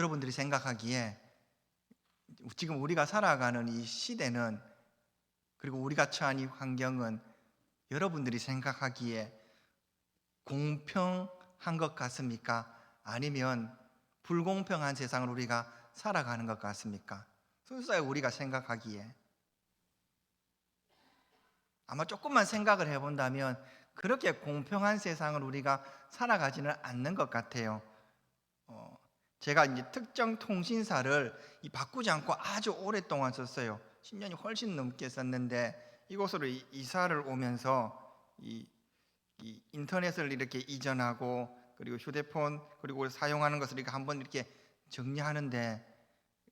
여러분들이 생각하기에 지금 우리가 살아가는 이 시대는 그리고 우리가 처한 이 환경은 여러분들이 생각하기에 공평한 것 같습니까? 아니면 불공평한 세상을 우리가 살아가는 것 같습니까? 순수하게 우리가 생각하기에 아마 조금만 생각을 해본다면 그렇게 공평한 세상을 우리가 살아가지는 않는 것 같아요. 어, 제가 이제 특정 통신사를 이 바꾸지 않고 아주 오랫동안 썼어요. 10년이 훨씬 넘게 썼는데 이곳으로 이- 이사를 오면서 이, 이 인터넷을 이렇게 이전하고 그리고 휴대폰 그리고 사용하는 것을 이렇게 한번 이렇게 정리하는데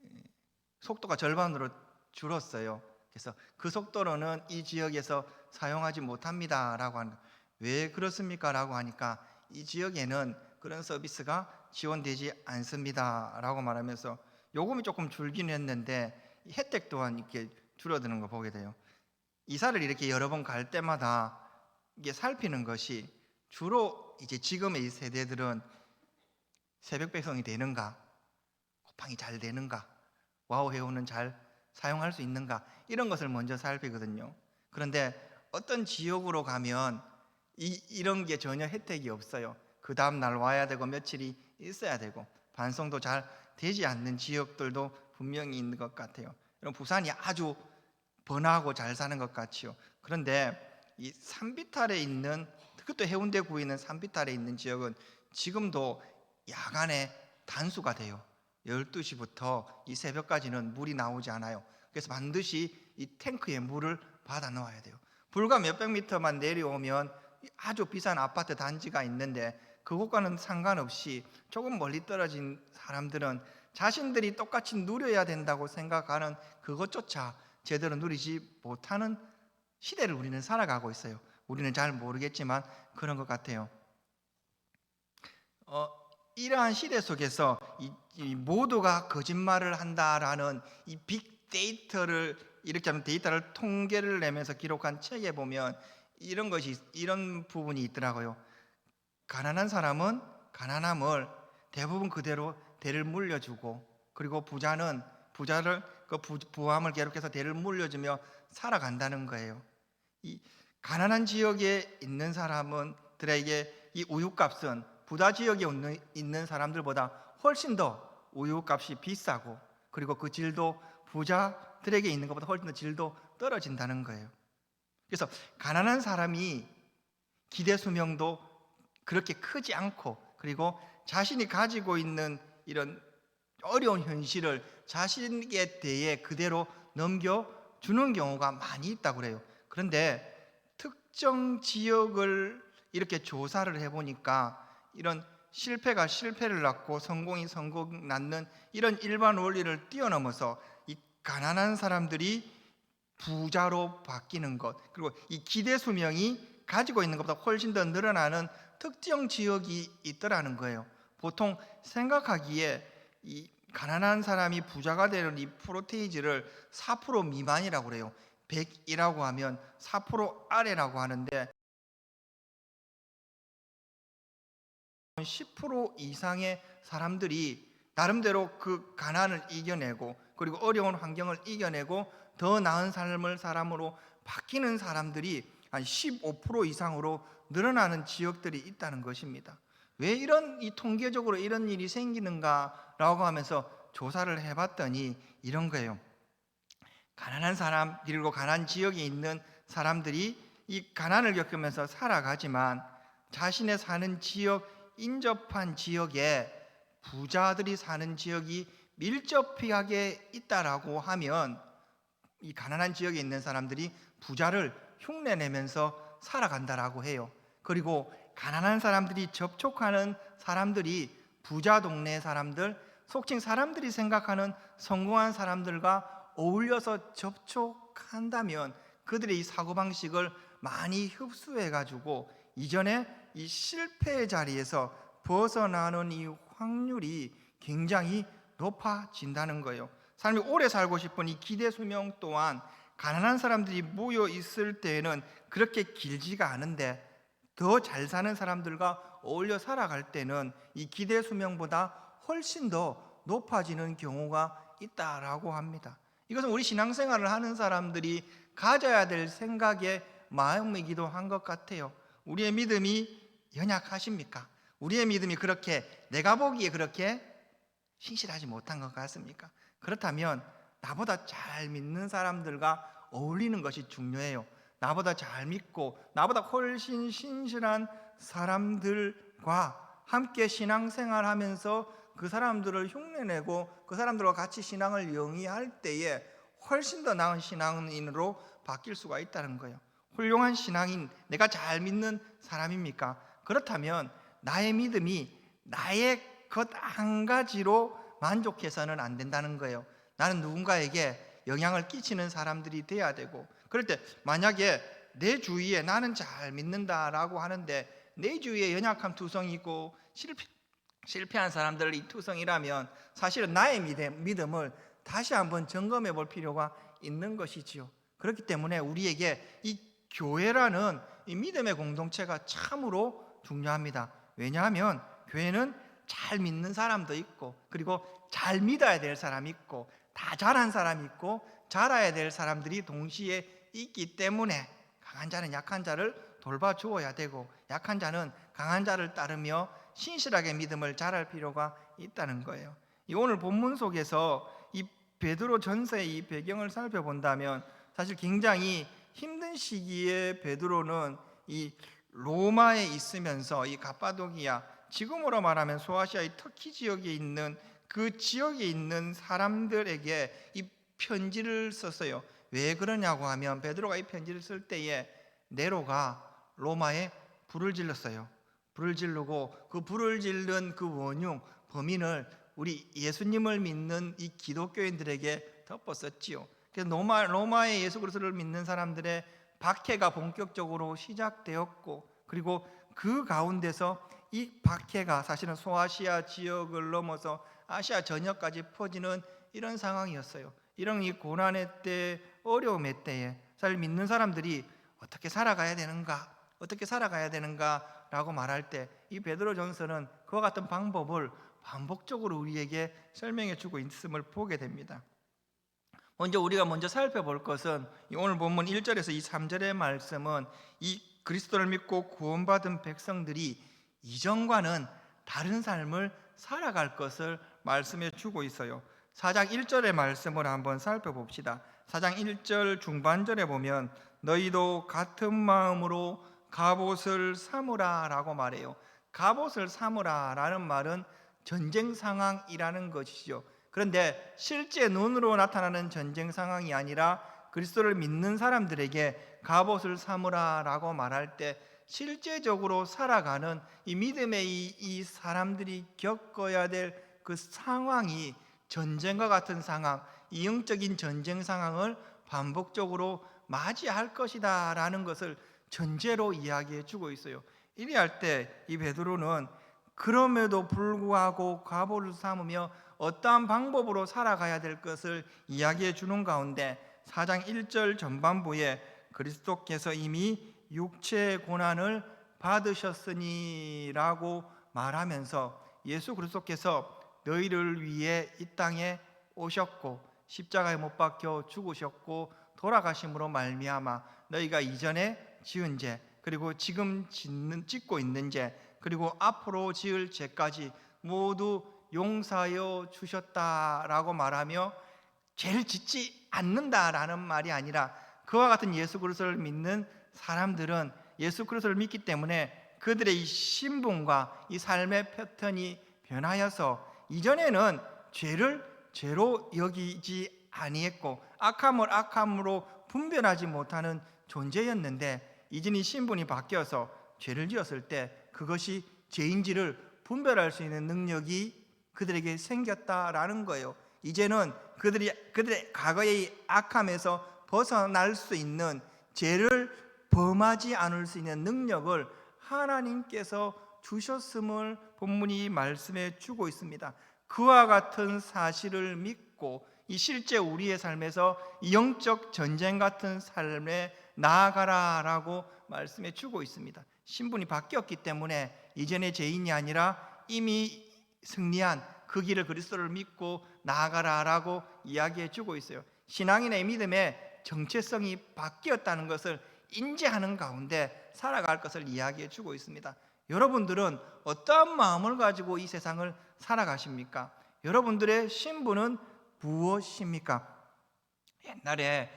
에, 속도가 절반으로 줄었어요. 그래서 그 속도로는 이 지역에서 사용하지 못합니다라고 하는 거. 왜 그렇습니까라고 하니까 이 지역에는 그런 서비스가 지원되지 않습니다라고 말하면서 요금이 조금 줄긴 했는데 이 혜택 또한 이렇게 줄어드는 거 보게 돼요. 이사를 이렇게 여러 번 갈 때마다 이게 살피는 것이 주로 이제 지금의 이 세대들은 새벽 배송이 되는가, 쿠팡이 잘 되는가, 와우 회원은 잘 사용할 수 있는가 이런 것을 먼저 살피거든요. 그런데 어떤 지역으로 가면 이, 이런 게 전혀 혜택이 없어요. 그 다음 날 와야 되고 며칠이 있어야 되고 반송도 잘 되지 않는 지역들도 분명히 있는 것 같아요. 여러분 부산이 아주 번화하고 잘 사는 것 같지요. 그런데 이 산비탈에 있는 그것도 해운대 구에 있는 산비탈에 있는 지역은 지금도 야간에 단수가 돼요. 12시부터 이 새벽까지는 물이 나오지 않아요. 그래서 반드시 이 탱크에 물을 받아 넣어야 돼요. 불과 몇백 미터만 내려오면 아주 비싼 아파트 단지가 있는데 그것과는 상관없이 조금 멀리 떨어진 사람들은 자신들이 똑같이 누려야 된다고 생각하는 그것조차 제대로 누리지 못하는 시대를 우리는 살아가고 있어요. 우리는 잘 모르겠지만 그런 것 같아요. 어, 이러한 시대 속에서 이, 이 모두가 거짓말을 한다라는 이 빅데이터를 이렇게 하면 데이터를 통계를 내면서 기록한 책에 보면 이런 것이 이런 부분이 있더라고요. 가난한 사람은 가난함을 대부분 그대로 대를 물려주고 그리고 부자는 부자를 그 부, 부함을 계속해서 대를 물려주며 살아간다는 거예요. 이 가난한 지역에 있는 사람은 들에게 이 우유값은 부자 지역에 있는, 사람들보다 훨씬 더 우유값이 비싸고 그리고 그 질도 부자들에게 있는 것보다 훨씬 더 질도 떨어진다는 거예요. 그래서 가난한 사람이 기대 수명도 그렇게 크지 않고 그리고 자신이 가지고 있는 이런 어려운 현실을 자신에 대해 그대로 넘겨주는 경우가 많이 있다고 그래요. 그런데 특정 지역을 이렇게 조사를 해보니까 이런 실패가 실패를 낳고 성공이 성공 낳는 이런 일반 원리를 뛰어넘어서 이 가난한 사람들이 부자로 바뀌는 것 그리고 이 기대 수명이 가지고 있는 것보다 훨씬 더 늘어나는 특정 지역이 있더라는 거예요. 보통 생각하기에 이 가난한 사람이 부자가 되는 이 프로테이지를 4% 미만이라고 그래요. 100이라고 하면 4% 아래라고 하는데 10% 이상의 사람들이 나름대로 그 가난을 이겨내고 그리고 어려운 환경을 이겨내고 더 나은 삶을 사람으로 바뀌는 사람들이 한 15% 이상으로 늘어나는 지역들이 있다는 것입니다. 왜 이런 이 통계적으로 이런 일이 생기는가라고 하면서 조사를 해봤더니 이런 거예요. 가난한 사람 그리고 가난 지역에 있는 사람들이 이 가난을 겪으면서 살아가지만 자신의 사는 지역 인접한 지역에 부자들이 사는 지역이 밀접하게 있다라고 하면 이 가난한 지역에 있는 사람들이 부자를 흉내내면서 살아간다라고 해요. 그리고 가난한 사람들이 접촉하는 사람들이 부자 동네 사람들, 속칭 사람들이 생각하는 성공한 사람들과 어울려서 접촉한다면 그들의 이 사고방식을 많이 흡수해 가지고 이전에 이 실패의 자리에서 벗어나는 이 확률이 굉장히 높아진다는 거예요. 사람이 오래 살고 싶은 이 기대 수명 또한 가난한 사람들이 모여 있을 때에는 그렇게 길지가 않은데 더 잘 사는 사람들과 어울려 살아갈 때는 이 기대 수명보다 훨씬 더 높아지는 경우가 있다라고 합니다. 이것은 우리 신앙생활을 하는 사람들이 가져야 될 생각의 마음이기도 한 것 같아요. 우리의 믿음이 연약하십니까? 우리의 믿음이 그렇게 내가 보기에 그렇게 신실하지 못한 것 같습니까? 그렇다면 나보다 잘 믿는 사람들과 어울리는 것이 중요해요. 나보다 잘 믿고 나보다 훨씬 신실한 사람들과 함께 신앙생활 하면서 그 사람들을 흉내내고 그 사람들과 같이 신앙을 영위할 때에 훨씬 더 나은 신앙인으로 바뀔 수가 있다는 거예요. 훌륭한 신앙인, 내가 잘 믿는 사람입니까? 그렇다면 나의 믿음이 나의 것 한 가지로 만족해서는 안 된다는 거예요. 나는 누군가에게 영향을 끼치는 사람들이 돼야 되고 그럴 때 만약에 내 주위에 나는 잘 믿는다라고 하는데 내 주위에 연약한 투성이 있고 실패, 실패한 사람들 이 투성이라면 사실은 나의 믿음, 믿음을 다시 한번 점검해 볼 필요가 있는 것이지요. 그렇기 때문에 우리에게 이 교회라는 이 믿음의 공동체가 참으로 중요합니다. 왜냐하면 교회는 잘 믿는 사람도 있고 그리고 잘 믿어야 될 사람이 있고 다 잘한 사람이 있고 잘해야 될 사람들이 동시에 있기 때문에 강한 자는 약한 자를 돌봐주어야 되고 약한 자는 강한 자를 따르며 신실하게 믿음을 잘할 필요가 있다는 거예요. 이 오늘 본문 속에서 이 베드로 전서의 이 배경을 살펴본다면 사실 굉장히 힘든 시기에 베드로는 이 로마에 있으면서 이 가파도기아 지금으로 말하면 소아시아의 터키 지역에 있는 그 지역에 있는 사람들에게 이 편지를 썼어요. 왜 그러냐고 하면 베드로가 이 편지를 쓸 때에 네로가 로마에 불을 질렀어요. 불을 지르고 그 불을 질른 그 원흉 범인을 우리 예수님을 믿는 이 기독교인들에게 덮었었지요. 그래서 로마 로마의 예수 그리스도를 믿는 사람들의 박해가 본격적으로 시작되었고 그리고 그 가운데서 이 박해가 사실은 소아시아 지역을 넘어서 아시아 전역까지 퍼지는 이런 상황이었어요. 이런 이 고난의 때, 어려움의 때에 잘 믿는 사람들이 어떻게 살아가야 되는가, 어떻게 살아가야 되는가라고 말할 때 이 베드로 전서는 그와 같은 방법을 반복적으로 우리에게 설명해 주고 있음을 보게 됩니다. 먼저 우리가 먼저 살펴볼 것은 이 오늘 본문 1절에서 이 3절의 말씀은 이 그리스도를 믿고 구원받은 백성들이 이전과는 다른 삶을 살아갈 것을 말씀해 주고 있어요. 4장 1절의 말씀을 한번 살펴봅시다. 4장 1절 중반절에 보면 너희도 같은 마음으로 갑옷을 삼으라라고 말해요. 갑옷을 삼으라라는 말은 전쟁 상황이라는 것이죠. 그런데 실제 눈으로 나타나는 전쟁 상황이 아니라 그리스도를 믿는 사람들에게 갑옷을 삼으라라고 말할 때 실제적으로 살아가는 이 믿음의 이, 이 사람들이 겪어야 될 그 상황이 전쟁과 같은 상황, 이 영적인 전쟁 상황을 반복적으로 맞이할 것이다라는 것을 전제로 이야기해 주고 있어요. 이리할 때 이 베드로는 그럼에도 불구하고 과보를 삼으며 어떠한 방법으로 살아가야 될 것을 이야기해 주는 가운데 4장 1절 전반부에 그리스도께서 이미 육체의 고난을 받으셨으니라고 말하면서 예수 그리스도께서 너희를 위해 이 땅에 오셨고 십자가에 못 박혀 죽으셨고 돌아가심으로 말미암아 너희가 이전에 지은 죄 그리고 지금 짓는 짓고 있는 죄 그리고 앞으로 지을 죄까지 모두 용서하여 주셨다라고 말하며 죄를 짓지 않는다라는 말이 아니라 그와 같은 예수 그리스도를 믿는 사람들은 예수 그리스도를 믿기 때문에 그들의 이 신분과 이 삶의 패턴이 변하여서 이전에는 죄를 죄로 여기지 아니했고 악함을 악함으로 분별하지 못하는 존재였는데 이젠 이 신분이 바뀌어서 죄를 지었을 때 그것이 죄인지를 분별할 수 있는 능력이 그들에게 생겼다라는 거예요. 이제는 그들이 그들의 과거의 악함에서 벗어날 수 있는 죄를 범하지 않을 수 있는 능력을 하나님께서 주셨음을 본문이 말씀해 주고 있습니다. 그와 같은 사실을 믿고 이 실제 우리의 삶에서 이 영적 전쟁 같은 삶에 나아가라라고 말씀해 주고 있습니다. 신분이 바뀌었기 때문에 이전의 죄인이 아니라 이미 승리한 그 길을 그리스도를 믿고 나아가라라고 이야기해 주고 있어요. 신앙인의 믿음의 정체성이 바뀌었다는 것을 인지하는 가운데 살아갈 것을 이야기해 주고 있습니다. 여러분들은 어떠한 마음을 가지고 이 세상을 살아가십니까? 여러분들의 신분은 무엇입니까? 옛날에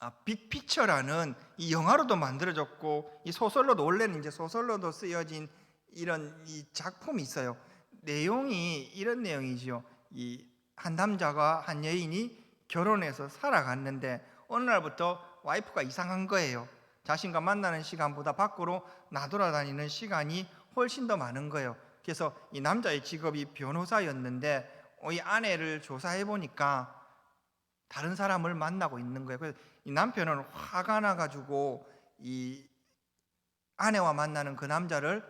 아, 빅피처라는 이 영화로도 만들어졌고 이 소설로도 원래는 이제 소설로도 쓰여진 이런 이 작품이 있어요. 내용이 이런 내용이지요. 이 한 남자가 한 여인이 결혼해서 살아갔는데 어느 날부터 와이프가 이상한 거예요. 자신과 만나는 시간보다 밖으로 나돌아다니는 시간이 훨씬 더 많은 거예요. 그래서 이 남자의 직업이 변호사였는데 어, 이 아내를 조사해 보니까 다른 사람을 만나고 있는 거예요. 그래서 이 남편은 화가 나 가지고 이 아내와 만나는 그 남자를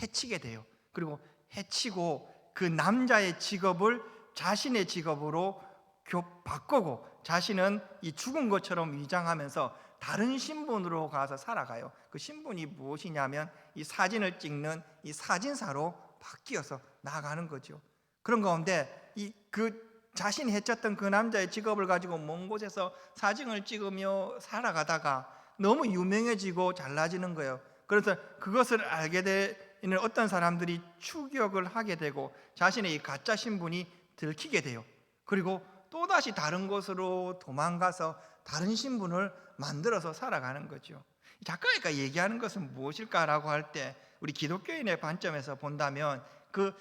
해치게 돼요. 그리고 해치고 그 남자의 직업을 자신의 직업으로 교- 바꾸고 자신은 이 죽은 것처럼 위장하면서 다른 신분으로 가서 살아가요. 그 신분이 무엇이냐면 이 사진을 찍는 이 사진사로 바뀌어서 나아가는 거죠. 그런 가운데 이 그 자신이 해쳤던 그 남자의 직업을 가지고 먼 곳에서 사진을 찍으며 살아가다가 너무 유명해지고 잘나지는 거예요. 그래서 그것을 알게 되는 어떤 사람들이 추격을 하게 되고 자신의 이 가짜 신분이 들키게 돼요. 그리고 또다시 다른 곳으로 도망가서 다른 신분을 만들어서 살아가는 거죠. 작가가 얘기하는 것은 무엇일까라고 할 때 우리 기독교인의 관점에서 본다면 그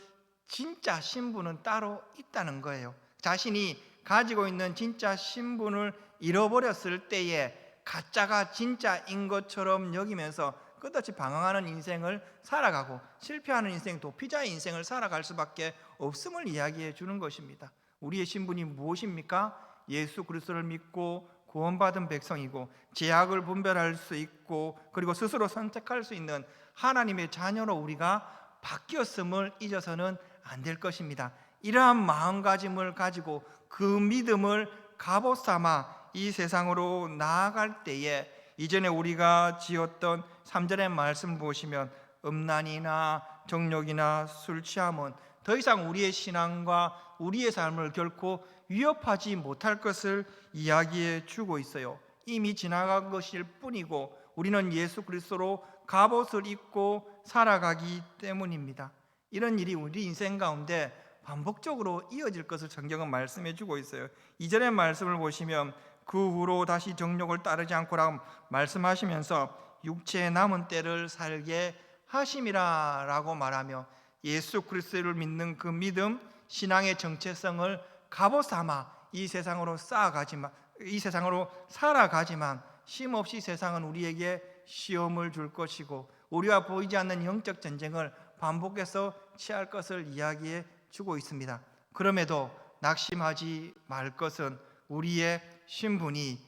진짜 신분은 따로 있다는 거예요. 자신이 가지고 있는 진짜 신분을 잃어버렸을 때에 가짜가 진짜인 것처럼 여기면서 끝없이 방황하는 인생을 살아가고 실패하는 인생, 도피자의 인생을 살아갈 수밖에 없음을 이야기해 주는 것입니다. 우리의 신분이 무엇입니까? 예수 그리스도를 믿고 구원받은 백성이고 죄악을 분별할 수 있고 그리고 스스로 선택할 수 있는 하나님의 자녀로 우리가 바뀌었음을 잊어서는 안 될 것입니다. 이러한 마음가짐을 가지고 그 믿음을 갑옷 삼아 이 세상으로 나아갈 때에 이전에 우리가 지었던 3절의 말씀 보시면 음란이나 정욕이나 술 취함은 더 이상 우리의 신앙과 우리의 삶을 결코 위협하지 못할 것을 이야기해 주고 있어요. 이미 지나간 것일 뿐이고 우리는 예수 그리스도로 갑옷을 입고 살아가기 때문입니다. 이런 일이 우리 인생 가운데 반복적으로 이어질 것을 성경은 말씀해 주고 있어요. 이전의 말씀을 보시면 그 후로 다시 정욕을 따르지 않고라고 말씀하시면서 육체의 남은 때를 살게 하심이라라고 말하며 예수 그리스도를 믿는 그 믿음, 신앙의 정체성을 갑옷 삼아 이 세상으로 쌓아가지만 이 세상으로 살아가지만 쉼 없이 세상은 우리에게 시험을 줄 것이고 우리와 보이지 않는 영적 전쟁을 반복해서 취할 것을 이야기해 주고 있습니다. 그럼에도 낙심하지 말 것은 우리의 신분이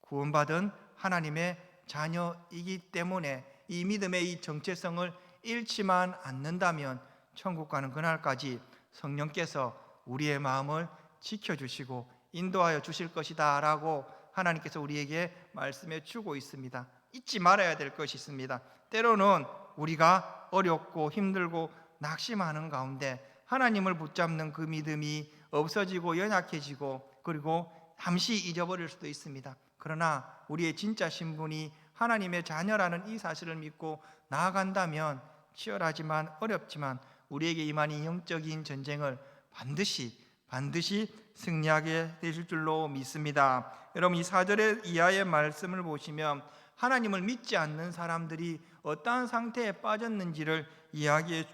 구원받은 하나님의 자녀이기 때문에 이 믿음의 이 정체성을 잃지만 않는다면 천국 가는 그날까지 성령께서 우리의 마음을 지켜주시고 인도하여 주실 것이다 라고 하나님께서 우리에게 말씀해 주고 있습니다. 잊지 말아야 될 것이 있습니다. 때로는 우리가 어렵고 힘들고 낙심하는 가운데 하나님을 붙잡는 그 믿음이 없어지고 연약해지고 그리고 잠시 잊어버릴 수도 있습니다. 그러나 우리의 진짜 신분이 하나님의 자녀라는 이 사실을 믿고 나아간다면 치열하지만 어렵지만 우리에게 임하는 영적인 전쟁을 반드시 반드시 승리하게 되실 줄로 믿습니다. 여러분 이 4절의 이하의 말씀을 보시면 하나님을 믿지 않는 사람들이 어떠한 상태에 빠졌는지를 이야기해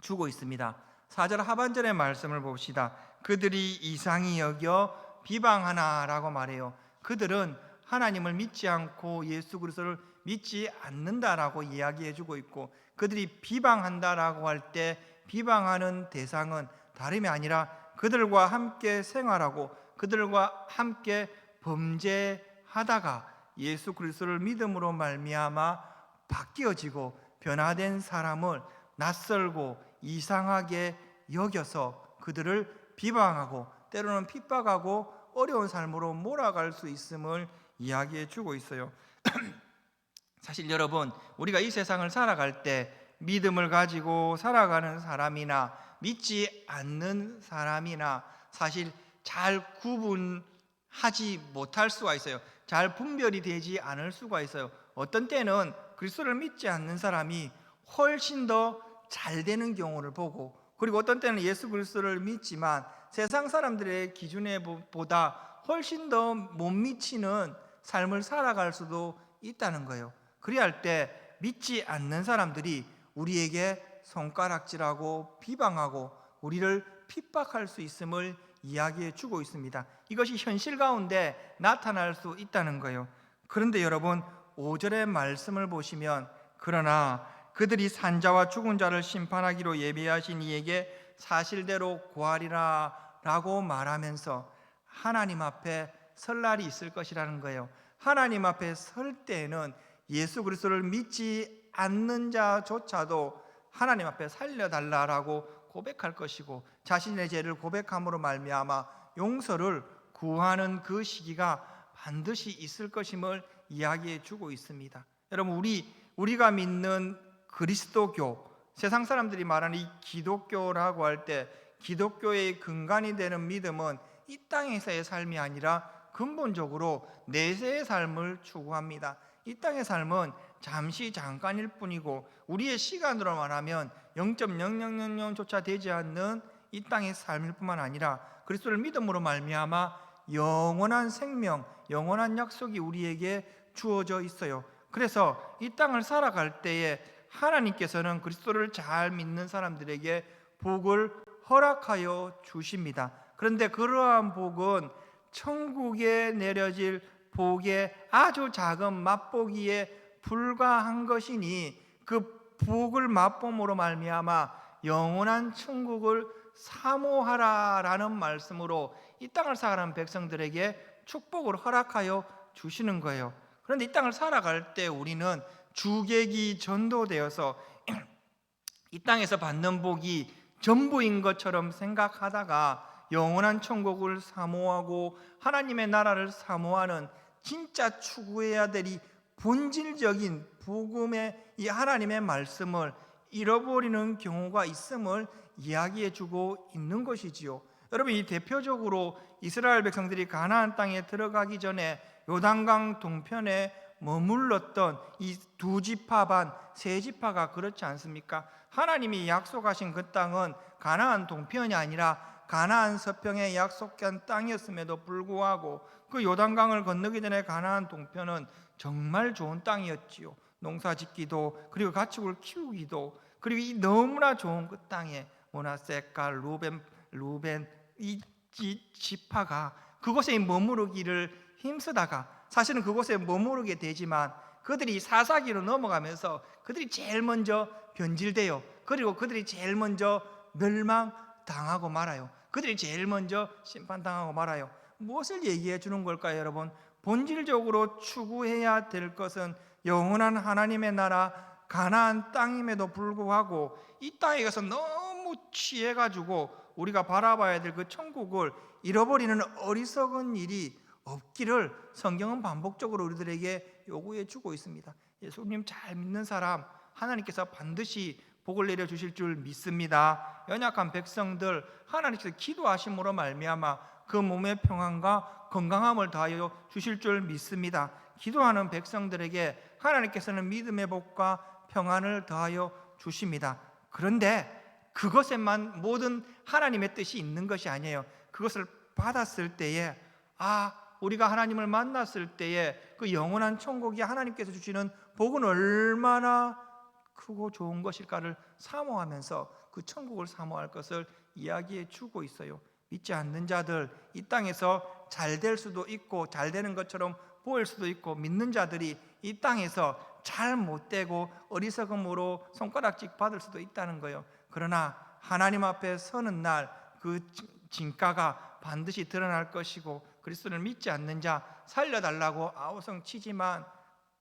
주고 있습니다. 4절 하반절의 말씀을 봅시다. 그들이 이상히 여겨 비방하나라고 말해요. 그들은 하나님을 믿지 않고 예수 그리스도를 믿지 않는다라고 이야기해 주고 있고 그들이 비방한다라고 할 때 비방하는 대상은 다름이 아니라 그들과 함께 생활하고 그들과 함께 범죄하다가 예수 그리스도를 믿음으로 말미암아 바뀌어지고 변화된 사람을 낯설고 이상하게 여겨서 그들을 비방하고 때로는 핍박하고 어려운 삶으로 몰아갈 수 있음을 이야기해 주고 있어요. 사실 여러분, 우리가 이 세상을 살아갈 때 믿음을 가지고 살아가는 사람이나 믿지 않는 사람이나 사실 잘 구분하지 못할 수가 있어요. 잘 분별이 되지 않을 수가 있어요. 어떤 때는 그리스도를 믿지 않는 사람이 훨씬 더 잘 되는 경우를 보고 그리고 어떤 때는 예수 그리스도를 믿지만 세상 사람들의 기준에 보- 보다 훨씬 더 못 미치는 삶을 살아갈 수도 있다는 거예요. 그리할 때 믿지 않는 사람들이 우리에게 손가락질하고 비방하고 우리를 핍박할 수 있음을 이야기해 주고 있습니다. 이것이 현실 가운데 나타날 수 있다는 거예요. 그런데 여러분 5절의 말씀을 보시면 그러나 그들이 산자와 죽은 자를 심판하기로 예비하신 이에게 사실대로 구하리라 라고 말하면서 하나님 앞에 설 날이 있을 것이라는 거예요. 하나님 앞에 설 때에는 예수 그리스도를 믿지 않는 자조차도 하나님 앞에 살려달라라고 고백할 것이고 자신의 죄를 고백함으로 말미암아 용서를 구하는 그 시기가 반드시 있을 것임을 이야기해 주고 있습니다. 여러분 우리 우리가 믿는 그리스도교 세상 사람들이 말하는 이 기독교라고 할 때 기독교의 근간이 되는 믿음은 이 땅에서의 삶이 아니라 근본적으로 내세의 삶을 추구합니다. 이 땅의 삶은 잠시 잠깐일 뿐이고 우리의 시간으로 말하면 0.0000조차 되지 않는 이 땅의 삶일 뿐만 아니라 그리스도를 믿음으로 말미암아 영원한 생명, 영원한 약속이 우리에게 주어져 있어요. 그래서 이 땅을 살아갈 때에 하나님께서는 그리스도를 잘 믿는 사람들에게 복을 허락하여 주십니다. 그런데 그러한 복은 천국에 내려질 복의 아주 작은 맛보기에 불과한 것이니 그 복을 맛봄으로 말미암아 영원한 천국을 사모하라라는 말씀으로 이 땅을 살아가는 백성들에게 축복을 허락하여 주시는 거예요. 그런데 이 땅을 살아갈 때 우리는 주객이 전도되어서 이 땅에서 받는 복이 전부인 것처럼 생각하다가 영원한 천국을 사모하고 하나님의 나라를 사모하는 진짜 추구해야 될 이 본질적인 복음의 이 하나님의 말씀을 잃어버리는 경우가 있음을 이야기해 주고 있는 것이지요. 여러분 이 대표적으로 이스라엘 백성들이 가나안 땅에 들어가기 전에 요단강 동편에 머물렀던 이 두 지파 반, 세 지파가 그렇지 않습니까? 하나님이 약속하신 그 땅은 가나안 동편이 아니라 가나안 서평에 약속한 땅이었음에도 불구하고 그 요단강을 건너기 전에 가나안 동편은 정말 좋은 땅이었지요. 농사 짓기도 그리고 가축을 키우기도 그리고 이 너무나 좋은 그 땅에 모나세가 루벤 루벤 이 지- 지파가 그곳에 머무르기를 힘쓰다가 사실은 그곳에 머무르게 되지만 그들이 사사기로 넘어가면서 그들이 제일 먼저 변질돼요. 그리고 그들이 제일 먼저 멸망 당하고 말아요. 그들이 제일 먼저 심판당하고 말아요. 무엇을 얘기해 주는 걸까요, 여러분? 본질적으로 추구해야 될 것은 영원한 하나님의 나라 가나안 땅임에도 불구하고 이 땅에 가서 너무 취해 가지고 우리가 바라봐야 될 그 천국을 잃어버리는 어리석은 일이 없기를 성경은 반복적으로 우리들에게 요구해 주고 있습니다. 예수님 잘 믿는 사람 하나님께서 반드시 복을 내려 주실 줄 믿습니다. 연약한 백성들 하나님께서 기도하심으로 말미암아 그 몸의 평안과 건강함을 더하여 주실 줄 믿습니다. 기도하는 백성들에게 하나님께서는 믿음의 복과 평안을 더하여 주십니다. 그런데 그것에만 모든 하나님의 뜻이 있는 것이 아니에요. 그것을 받았을 때에 아 우리가 하나님을 만났을 때에 그 영원한 천국이 하나님께서 주시는 복은 얼마나 크고 좋은 것일까를 사모하면서 그 천국을 사모할 것을 이야기해 주고 있어요. 믿지 않는 자들 이 땅에서 잘 될 수도 있고 잘 되는 것처럼 보일 수도 있고 믿는 자들이 이 땅에서 잘 못 되고 어리석음으로 손가락질 받을 수도 있다는 거예요. 그러나 하나님 앞에 서는 날 그 진가가 반드시 드러날 것이고 그리스도를 믿지 않는 자 살려달라고 아우성 치지만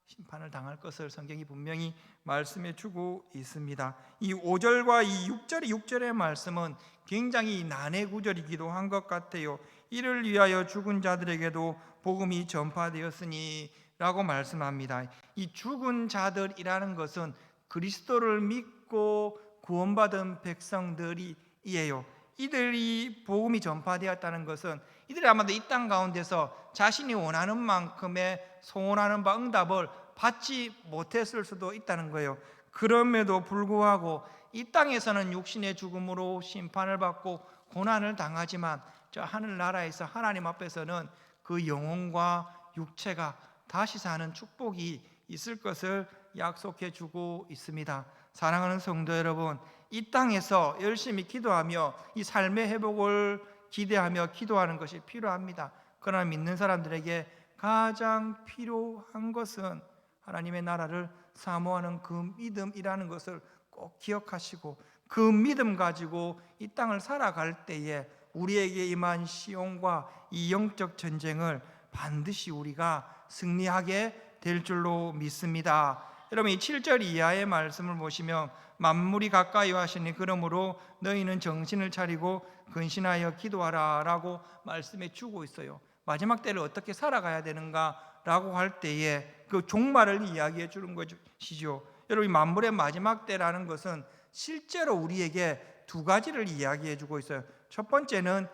심판을 당할 것을 성경이 분명히 말씀해 주고 있습니다. 이 5절과 이 6절의 6절의 말씀은 굉장히 난해 구절이기도 한 것 같아요. 이를 위하여 죽은 자들에게도 복음이 전파되었으니라고 말씀합니다. 이 죽은 자들이라는 것은 그리스도를 믿고 구원받은 백성들이에요. 이들이 복음이 전파되었다는 것은 이들이 아마도 이 땅 가운데서 자신이 원하는 만큼의 소원하는 바 응답을 받지 못했을 수도 있다는 거예요. 그럼에도 불구하고 이 땅에서는 육신의 죽음으로 심판을 받고 고난을 당하지만 저 하늘 나라에서 하나님 앞에서는 그 영혼과 육체가 다시 사는 축복이 있을 것을 약속해 주고 있습니다. 사랑하는 성도 여러분, 이 땅에서 열심히 기도하며 이 삶의 회복을 기대하며 기도하는 것이 필요합니다. 그러나 믿는 사람들에게 가장 필요한 것은 하나님의 나라를 사모하는 그 믿음이라는 것을 꼭 기억하시고 그 믿음 가지고 이 땅을 살아갈 때에 우리에게 임한 시온과 이 영적 전쟁을 반드시 우리가 승리하게 될 줄로 믿습니다. 여러분 이 7절 이하의 말씀을 보시면 만물이 가까이 하시니 그러므로 너희는 정신을 차리고 근신하여 기도하라라고 말씀해 주고 있어요. 마지막 때를 어떻게 살아가야 되는가라고 할 때에 그 종말을 이야기해 주는 것이죠. 여러분 이 만물의 마지막 때라는 것은 실제로 우리에게 두 가지를 이야기해 주고 있어요. 첫 번째는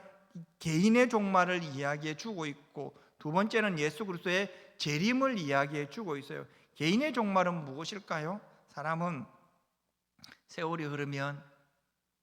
개인의 종말을 이야기해 주고 있고 두 번째는 예수 그리스도의 재림을 이야기해 주고 있어요. 개인의 종말은 무엇일까요? 사람은 세월이 흐르면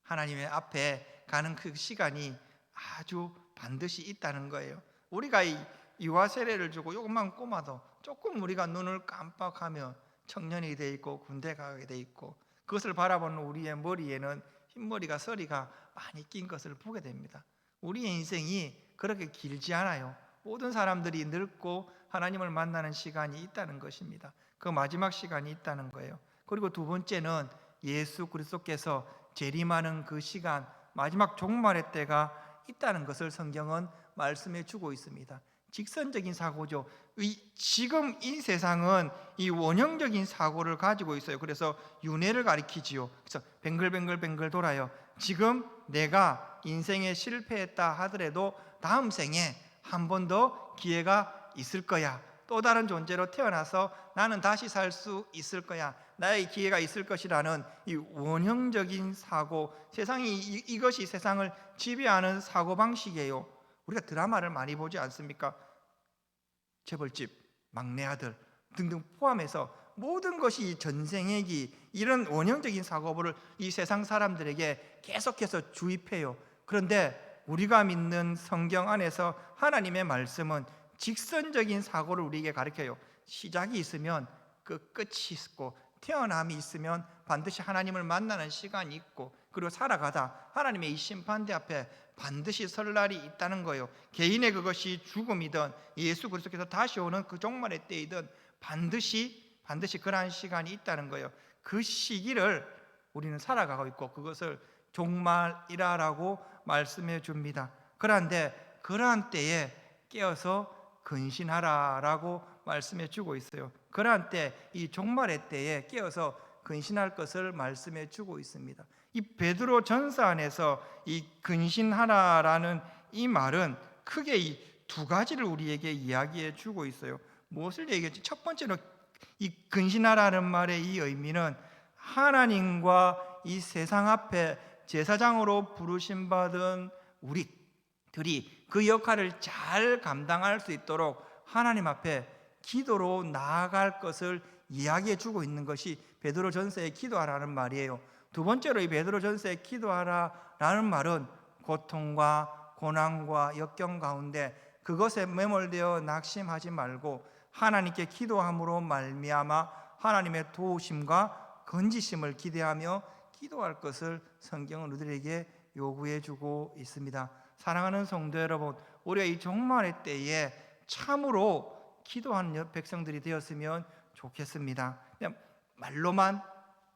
하나님의 앞에 가는 그 시간이 아주 반드시 있다는 거예요. 우리가 이 이와 세례를 주고 조금만 꼬마도 조금 우리가 눈을 깜빡하면 청년이 돼 있고 군대 가게 돼 있고 그것을 바라보는 우리의 머리에는 흰머리가 서리가 많이 낀 것을 보게 됩니다. 우리의 인생이 그렇게 길지 않아요. 모든 사람들이 늙고 하나님을 만나는 시간이 있다는 것입니다. 그 마지막 시간이 있다는 거예요. 그리고 두 번째는 예수 그리스도께서 재림하는 그 시간, 마지막 종말의 때가 있다는 것을 성경은 말씀해 주고 있습니다. 직선적인 사고죠. 이, 지금 이 세상은 이 원형적인 사고를 가지고 있어요. 그래서 윤회를 가리키지요. 그래서 뱅글뱅글뱅글 돌아요. 지금 내가 인생에 실패했다 하더라도 다음 생에 한 번 더 기회가 있을 거야. 또 다른 존재로 태어나서 나는 다시 살 수 있을 거야. 나의 기회가 있을 것이라는 이 원형적인 사고, 세상이 이, 이것이 세상을 지배하는 사고 방식이에요. 우리가 드라마를 많이 보지 않습니까? 재벌집, 막내 아들 등등 포함해서 모든 것이 이 전생애기 이런 원형적인 사고를 이 세상 사람들에게 계속해서 주입해요. 그런데 우리가 믿는 성경 안에서 하나님의 말씀은 직선적인 사고를 우리에게 가르쳐요. 시작이 있으면 그 끝이 있고 태어남이 있으면 반드시 하나님을 만나는 시간이 있고 그리고 살아가다 하나님의 이 심판대 앞에 반드시 설 날이 있다는 거예요. 개인의 그것이 죽음이든 예수 그리스도께서 다시 오는 그 종말의 때이든 반드시 반드시 그러한 시간이 있다는 거예요. 그 시기를 우리는 살아가고 있고 그것을 종말이라라고 말씀해 줍니다. 그런데 그러한 때에 깨어서 근신하라라고 말씀해 주고 있어요. 그러한 때 이 종말의 때에 깨어서 근신할 것을 말씀해 주고 있습니다. 이 베드로 전서 안에서 이 근신하라라는 이 말은 크게 이 두 가지를 우리에게 이야기해 주고 있어요. 무엇을 얘기했지? 첫 번째로 이 근신하라는 말의 이 의미는 하나님과 이 세상 앞에 제사장으로 부르심 받은 우리들이 그 역할을 잘 감당할 수 있도록 하나님 앞에 기도로 나아갈 것을 이야기해 주고 있는 것이 베드로 전서에 기도하라는 말이에요. 두 번째로 이 베드로 전서에 기도하라라는 말은 고통과 고난과 역경 가운데 그것에 매몰되어 낙심하지 말고 하나님께 기도함으로 말미암아 하나님의 도우심과 건지심을 기대하며 기도할 것을 성경은 우리에게 요구해 주고 있습니다. 사랑하는 성도 여러분, 우리가 이 종말의 때에 참으로 기도하는 백성들이 되었으면 좋겠습니다. 그냥 말로만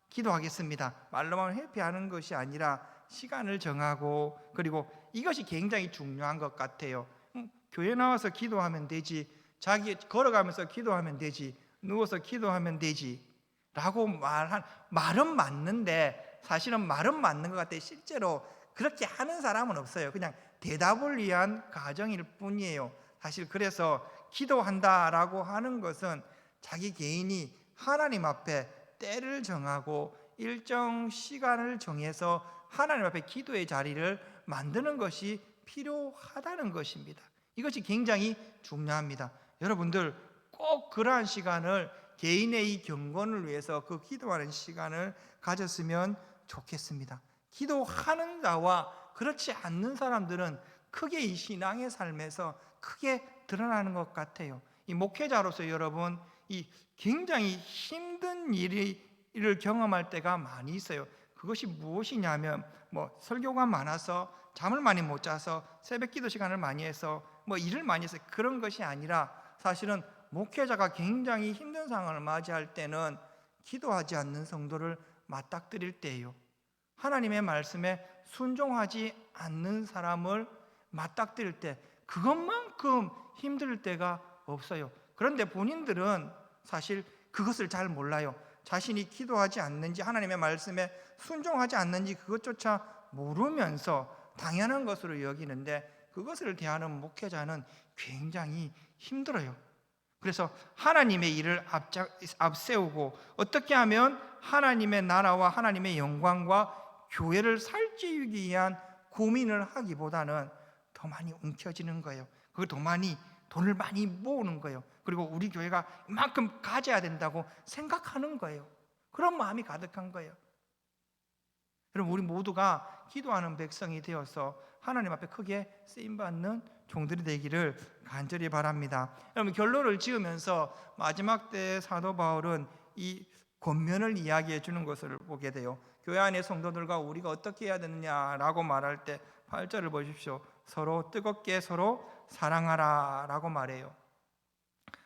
기도하겠습니다. 말로만 회피하는 것이 아니라 시간을 정하고 그리고 이것이 굉장히 중요한 것 같아요. 음, 교회 나와서 기도하면 되지. 자기 걸어가면서 기도하면 되지. 누워서 기도하면 되지. 라고 말한 말은 맞는데 사실은 말은 맞는 것 같아요. 실제로 그렇게 하는 사람은 없어요. 그냥 대답을 위한 가정일 뿐이에요. 사실 그래서 기도한다라고 하는 것은 자기 개인이 하나님 앞에 때를 정하고 일정 시간을 정해서 하나님 앞에 기도의 자리를 만드는 것이 필요하다는 것입니다. 이것이 굉장히 중요합니다. 여러분들 꼭 그러한 시간을 개인의 이 경건을 위해서 그 기도하는 시간을 가졌으면 좋겠습니다. 기도하는 자와 그렇지 않는 사람들은 크게 이 신앙의 삶에서 크게 드러나는 것 같아요. 이 목회자로서 여러분 이 굉장히 힘든 일을 경험할 때가 많이 있어요. 그것이 무엇이냐면 뭐 설교가 많아서 잠을 많이 못 자서 새벽 기도 시간을 많이 해서 뭐 일을 많이 해서 그런 것이 아니라 사실은 목회자가 굉장히 힘든 상황을 맞이할 때는 기도하지 않는 성도를 맞닥뜨릴 때예요. 하나님의 말씀에 순종하지 않는 사람을 맞닥뜨릴 때 그것만큼 힘들 때가 없어요. 그런데 본인들은 사실 그것을 잘 몰라요. 자신이 기도하지 않는지 하나님의 말씀에 순종하지 않는지 그것조차 모르면서 당연한 것으로 여기는데 그것을 대하는 목회자는 굉장히 힘들어요. 그래서 하나님의 일을 앞세우고 어떻게 하면 하나님의 나라와 하나님의 영광과 교회를 살찌우기 위한 고민을 하기보다는 더 많이 움켜지는 거예요. 그걸 더 많이 돈을 많이 모으는 거예요. 그리고 우리 교회가 이만큼 가져야 된다고 생각하는 거예요. 그런 마음이 가득한 거예요. 여러분 우리 모두가 기도하는 백성이 되어서 하나님 앞에 크게 쓰임 받는 종들이 되기를 간절히 바랍니다. 여러분 결론을 지으면서 마지막 때 사도 바울은 이 권면을 이야기해 주는 것을 보게 돼요. 교회 안의 성도들과 우리가 어떻게 해야 되느냐라고 말할 때 8절을 보십시오. 서로 뜨겁게 서로 사랑하라라고 말해요.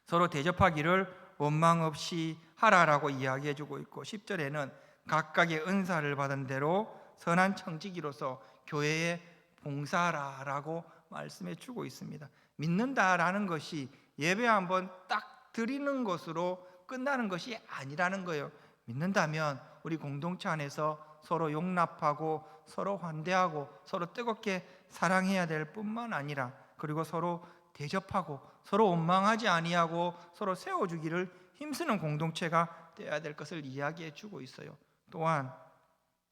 서로 대접하기를 원망 없이 하라라고 이야기해 주고 있고 10절에는 각각의 은사를 받은 대로 선한 청지기로서 교회에 봉사하라라고 말씀해 주고 있습니다. 믿는다라는 것이 예배 한번 딱 드리는 것으로 끝나는 것이 아니라는 거예요. 믿는다면 우리 공동체 안에서 서로 용납하고 서로 환대하고 서로 뜨겁게 사랑해야 될 뿐만 아니라 그리고 서로 대접하고 서로 원망하지 아니하고 서로 세워주기를 힘쓰는 공동체가 되어야 될 것을 이야기해 주고 있어요. 또한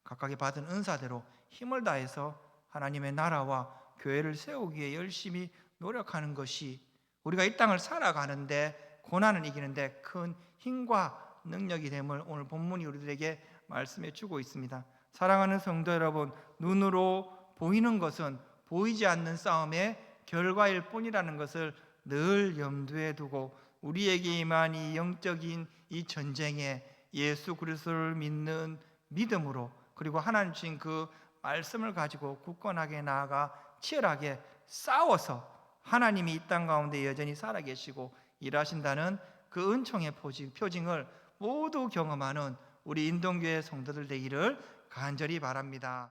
각각의 받은 은사대로 힘을 다해서 하나님의 나라와 교회를 세우기 위해 열심히 노력하는 것이 우리가 이 땅을 살아가는데 고난을 이기는데 큰 힘과 능력이 됨을 오늘 본문이 우리들에게 말씀해 주고 있습니다. 사랑하는 성도 여러분, 눈으로 보이는 것은 보이지 않는 싸움의 결과일 뿐이라는 것을 늘 염두에 두고 우리에게 임한 이 영적인 이 전쟁에 예수 그리스도를 믿는 믿음으로 그리고 하나님 주신 그 말씀을 가지고 굳건하게 나아가 치열하게 싸워서 하나님이 이 땅 가운데 여전히 살아계시고 일하신다는 그 은총의 표징, 표징을 모두 경험하는 우리 인동교회 성도들 되기를 간절히 바랍니다.